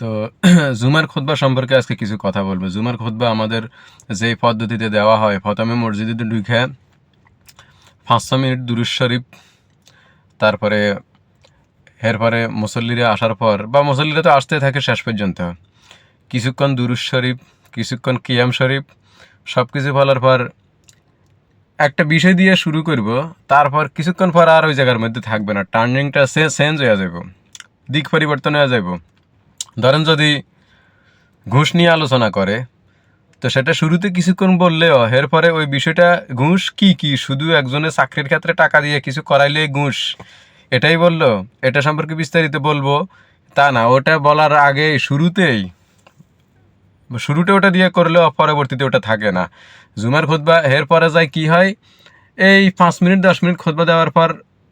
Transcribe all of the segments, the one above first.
তো জুমার খুতবা সম্পর্কে আজকে কিছু কথা বলব। জুমার খুতবা আমাদের যেই পদ্ধতিতে দেওয়া হয়, প্রথমে মসজিদে ঢুকে পাঁচশো মিনিট দুরুজ শরীফ, তারপরে এরপরে মুসল্লিরা আসার পর, বা মুসল্লিরা তো আসতে থাকে শেষ পর্যন্ত। কিছুক্ষণ দুরুজ শরীফ, কিছুক্ষণ কিয়াম শরীফ সব কিছু বলার পর একটা বিষয় দিয়ে শুরু করব, তারপর কিছুক্ষণ পর আর ওই জায়গার মধ্যে থাকবে না। টার্নিংটা সে চেঞ্জ হয়ে যাব দিক পরিবর্তন হয়ে যাব ধরেন যদি ঘুষ নিয়ে আলোচনা করে, তো সেটা শুরুতে কিছুক্ষণ বললেও এরপরে ওই বিষয়টা ঘুষ কি কি, শুধু একজনের চাকরির ক্ষেত্রে টাকা দিয়ে কিছু করাইলে ঘুষ, এটাই বলল? এটা সম্পর্কে বিস্তারিত বলব? তা না, ওটা বলার আগে শুরুতেই, শুরুতে ওটা দিয়ে করলেও পরবর্তীতে ওটা থাকে না। জুমার খুতবা এর পরে যায় কি হয়? এই পাঁচ মিনিট, দশ মিনিট খুতবা দেওয়ার পর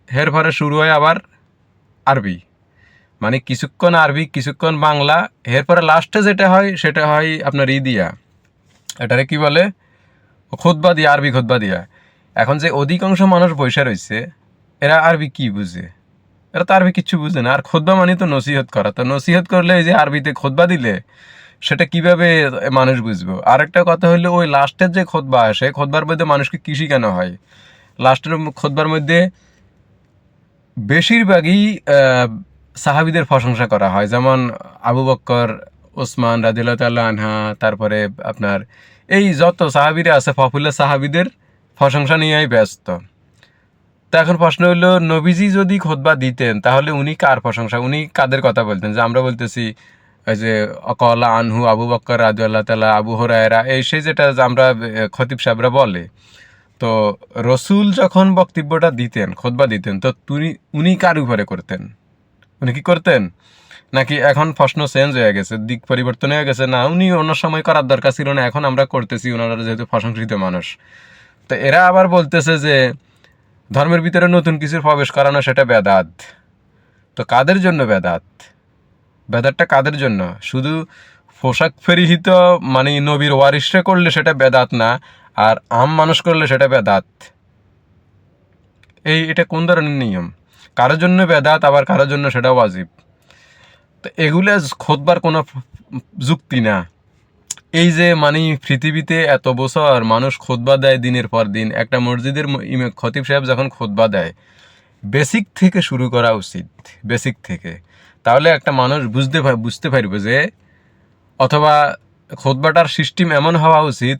এর পরে শুরু হয় আবার আরবি। মানে কিছুক্ষণ আরবি, কিছুক্ষণ বাংলা, এরপরে লাস্টে যেটা হয়, সেটা হয় আপনার ই দিয়া এটারে কি বলে? খুতবা দিয়া, আরবি খুতবা দিয়া। এখন যে অধিকাংশ মানুষ বসে রয়েছে এরা আরবি কি বুঝে? এরা তো আরবি কিচ্ছু বুঝে না। আর খোদবা মানে তো নসিহত করা। তো নসিহত করলে এই যে আরবিতে খোদবা দিলে, সেটা কীভাবে মানুষ বুঝব? আরেকটা কথা হলো, ওই লাস্টের যে খোদবা আসে খোদবার মধ্যে মানুষকে কি শেখানো হয়? লাস্টের খোদবার মধ্যে বেশিরভাগই সাহাবিদের প্রশংসা করা হয়। যেমন আবু বক্কর ওসমান তাল্লাহ আনহা, তারপরে আপনার এই যত সাহাবিরা আছে পপুলার সাহাবিদের প্রশংসা নিয়েই ব্যস্ত। তো এখন প্রশ্ন হলো, নবীজি যদি খোদবা দিতেন, তাহলে উনি কার প্রশংসা? উনি কাদের কথা বলতেন? যে আমরা বলতেছি ওই যে অকলা আনহু, আবু বক্কর রাজু আল্লাহ তালা আবু হরায়রা, এই সেই যেটা আমরা খতিব সাহেবরা বলে। তো রসুল যখন বক্তব্যটা দিতেন খোদবা দিতেন, তো উনি কার উপরে করতেন? উনি কি করতেন? নাকি এখন প্রশ্ন চেঞ্জ হয়ে গেছে, দিক পরিবর্তন হয়ে গেছে? না, উনি অন্য সময় করার দরকার ছিল না, এখন আমরা করতেছি ওনারা যেহেতু প্রশংসিত মানুষ। তো এরা আবার বলতেছে যে, ধর্মের ভিতরে নতুন কিছুর প্রবেশ করানো সেটা বেদাত। তো কাদের জন্য বেদাত? বেদাতটা কাদের জন্য? শুধু পোশাক পরিহিত মানে নবীর ওয়ারিসরা করলে সেটা বেদাত না, আর আম মানুষ করলে সেটা বেদাত। এই, এটা কোন ধরনের নিয়ম? কারোর জন্য বেদাত, আবার কারোর জন্য সেটা ওয়াজিব। তো এগুলো খোদবার কোনো যুক্তি না। এই যে মানে পৃথিবীতে এত বছর মানুষ খোদবা দেয় দিনের পর দিন, একটা মসজিদের খতিব সাহেব যখন খোদবা দেয়, বেসিক থেকে শুরু করা উচিত, বেসিক থেকে। তাহলে একটা মানুষ বুঝতে বুঝতে পারবে যে, অথবা খোদবাটার সিস্টেম এমন হওয়া উচিত,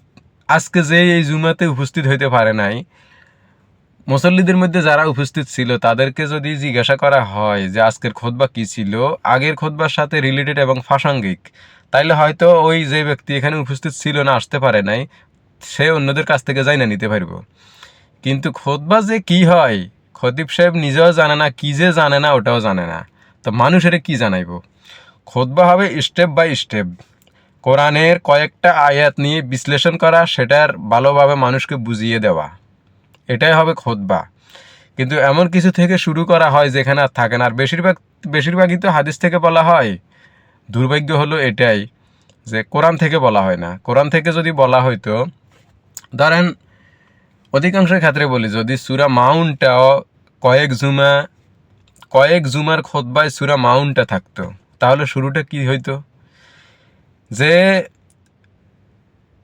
আজকে যে এই জুমাতে উপস্থিত হইতে পারে নাই মুসল্লিদের মধ্যে যারা উপস্থিত ছিল, তাদেরকে যদি জিজ্ঞাসা করা হয় যে আজকের খোদবা কি ছিল, আগের খোদবার সাথে রিলেটেড এবং প্রাসঙ্গিক, তাইলে হয়তো ওই যে ব্যক্তি এখানে উপস্থিত ছিল না, আসতে পারে নাই, সে অন্যদের কাছ থেকে যাই না নিতে পারব। কিন্তু খোদবা যে কি হয়, খতিব সাহেব নিজেও জানে না, কি যে জানে না, ওটাও জানে না। তো মানুষের কি জানাইবো? খোদবা হবে স্টেপ বাই স্টেপ কোরআনের কয়েকটা আয়াত নিয়ে বিশ্লেষণ করা, সেটার ভালোভাবে মানুষকে বুঝিয়ে দেওয়া। এটাই হবে খোদবা। কিন্তু এমন কিছু থেকে শুরু করা হয় যেখানে আর থাকে না। আর বেশিরভাগ, বেশিরভাগই তো হাদিস থেকে বলা হয়। দুর্ভাগ্য হলো এটাই যে কোরআন থেকে বলা হয় না। কোরআন থেকে যদি বলা হয়তো ধরেন অধিকাংশ ক্ষেত্রে বলি, যদি সুরা মাউন্টটাও কয়েক জুমা, কয়েক জুমার খোদবায় সুরা মাউন্টটা থাকতো, তাহলে শুরুটা কি হইতো? যে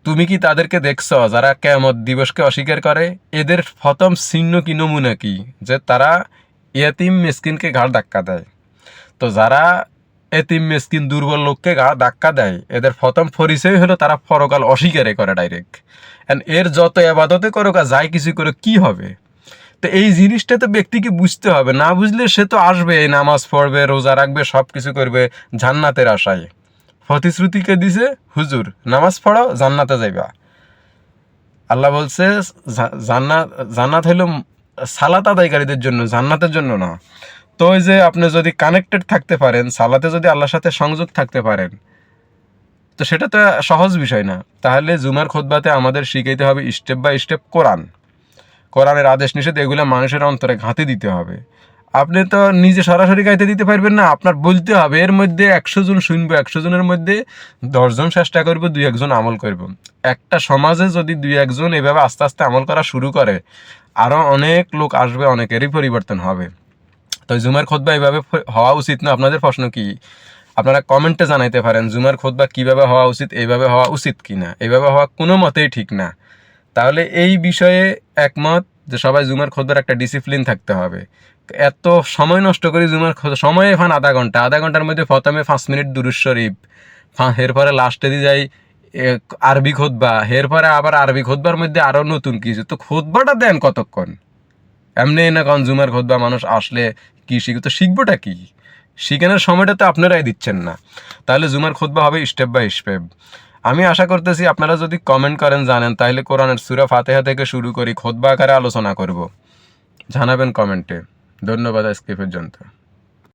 তুমি কি তাদেরকে দেখছ যারা কেমত দিবসকে অস্বীকার করে? এদের প্রথম চিহ্ন কি নমুনা কি? যে তারা এতিম মেসকিনকে ঘাড় ধাক্কা দেয়। তো যারা এতিম মেসকিন দুর্বল লোককে ঘাড় ধাক্কা দেয়, এদের প্রথম পরিচয় হলো তারা পরকাল অস্বীকারে করে ডাইরেক্ট অ্যান্ড এর যত আবাদতে করুক আর যাই কিছু করে কি হবে? তো এই জিনিসটা তো ব্যক্তিকে বুঝতে হবে। না বুঝলে সে তো আসবে নামাজ পড়বে, রোজা রাখবে সব কিছু করবে, জান্নাতের আশায়। প্রতিশ্রুতিকে দিছে, হুজুর, নামাজ পড়ো জান্নাতে যাইবা। আল্লাহ বলছে জান্নাত জান্নাত হইল সালাত আদায়কারীদের জন্য, জান্নাতের জন্য না। তো ওই যে আপনি যদি কানেক্টেড থাকতে পারেন, সালাতে যদি আল্লাহর সাথে সংযোগ থাকতে পারেন, তো সেটা তো সহজ বিষয় না। তাহলে জুমার খোদবাতে আমাদের শিখাইতে হবে স্টেপ বাই স্টেপ কোরআন কোরআনের আদেশ নিষেধ, এগুলো মানুষের অন্তরে ঘাঁতে দিতে হবে। আপনি তো নিজে সরাসরি গাইতে দিতে পারবেন না, আপনার বলতে হবে, এর মধ্যে একশো জন শুনব, একশো জনের মধ্যে দশজন চেষ্টা করব, দুই একজন আমল করব। একটা সমাজে যদি দুই একজন এভাবে আস্তে আস্তে আমল করা শুরু করে আরও অনেক লোক আসবে, অনেকেরই পরিবর্তন হবে। তো জুমের খোদবা এভাবে হওয়া উচিত না। আপনাদের প্রশ্ন কি? আপনারা কমেন্টে জানাইতে পারেন, জুমার খোদবা কীভাবে হওয়া উচিত এইভাবে হওয়া উচিত কি না এইভাবে হওয়া কোনো মতেই ঠিক না। তাহলে এই বিষয়ে একমত যে সবাই জুমার খোদবার একটা ডিসিপ্লিন থাকতে হবে। এত সময় নষ্ট করি জুমার সময় ফান আধা ঘণ্টা। আধা ঘণ্টার মধ্যে প্রথমে পাঁচ মিনিট দুরুজ শরীফ এরপরে লাস্টে দিয়ে যাই আরবি খোদবা এরপরে আবার আরবি খোদবার মধ্যে আরও নতুন কিছু। তো খোদবাটা দেন কতক্ষণ? এমনি না কারণ জুমার খোদবা মানুষ আসলে কি শিখবে তো শিখবোটা কি? শিখানোর সময়টা তো আপনারাই দিচ্ছেন না। তাহলে জুমার খোদবা হবে স্টেপ বাই স্টেপ আমি আশা করতেছি আপনারা যদি কমেন্ট করেন, জানেন, তাহলে কোরআনের সুরা ফাতেহা থেকে শুরু করি খোদবা আকারে আলোচনা করব। জানাবেন কমেন্টে ধন্যবাদ আজকে পর্যন্ত